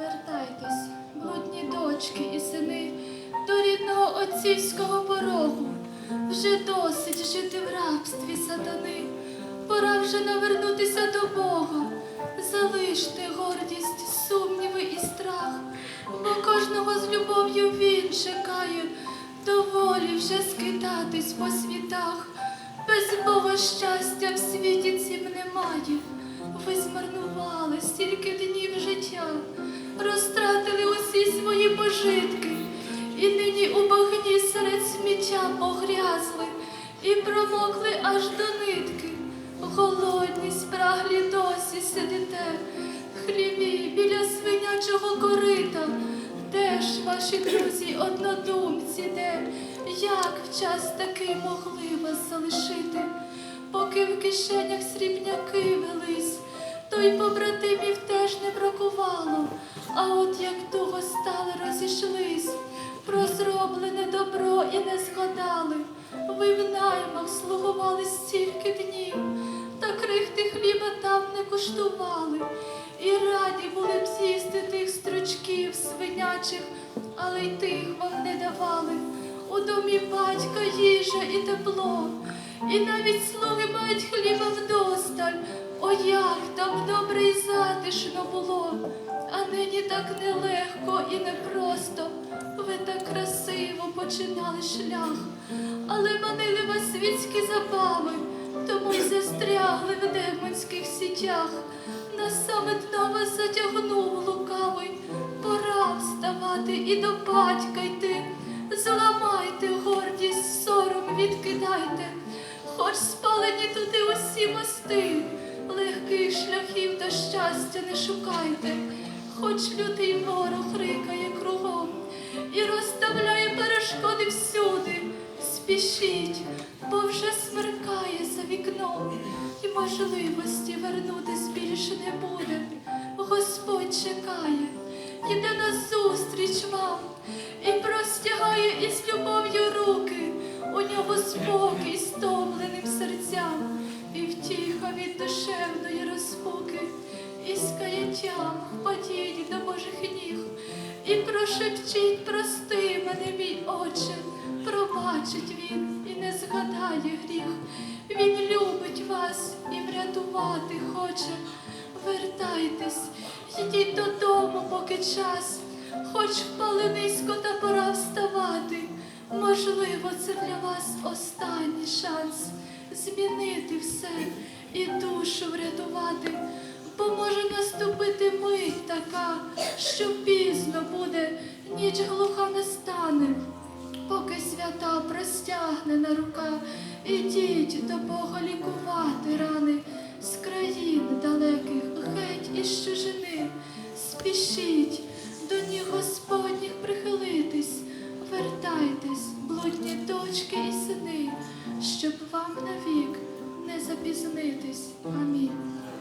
Вертайтесь, блудні дочки і сини, до рідного отцівського порогу. Вже досить жити в рабстві сатани. Пора вже навернутися до Бога, залиште гордість, сумніви і страх, бо кожного з любов'ю він чекає, доволі вже скитатись по світах. Без Бога щастя в світі цім немає. Ви змарнували пожитки, і нині у багні серед сміття погрязли і промокли аж до нитки. Голодні, спраглі досі сидите, хліві біля свинячого корита. Де ж ваші друзі, однодумці, де? Як в час такий могли вас залишити? Поки в кишенях срібняки велись, то й побратимів теж не бракувало. А от як туго стали, розійшлись, про зроблене добро і не згадали. Ви в наймах слугували стільки днів, та крихти хліба там не куштували. І раді були б з'їсти тих стручків свинячих, але й тих вам не давали. У домі батька їжа і тепло, і навіть слуги мають там добре і затишно було, а нині так нелегко і непросто. Ви так красиво починали шлях, але манили вас світські забави, тому й застрягли в демонських сітях. На саме дно вас затягнув лукавий, пора вставати і до батька йти. Зламайте гордість, сором відкидайте, хоч спалені туди усі мости, легких шляхів до щастя не шукайте, хоч лютий ворог рикає кругом і розставляє перешкоди всюди. Спішіть, бо вже смеркає за вікном, і можливості вернутись більше не буде. Господь чекає, йде назустріч вам і простягає із любов'ю руки. У нього спокій прошепчіть, прости мене, мій Отче, пробачить він і не згадає гріх. Він любить вас і врятувати хоче. Вертайтесь, йдіть додому, поки час, хоч впали низько та пора вставати. Можливо, це для вас останній шанс змінити все наступити мить така, що пізно буде, ніч глуха не стане. Поки свята простягнена рука, ідіть до Бога лікувати рани з країн далеких, геть із чужини. Спішіть до ніг Господніх прихилитись, вертайтесь, блудні дочки і сини, щоб вам навік не запізнитись. Амінь.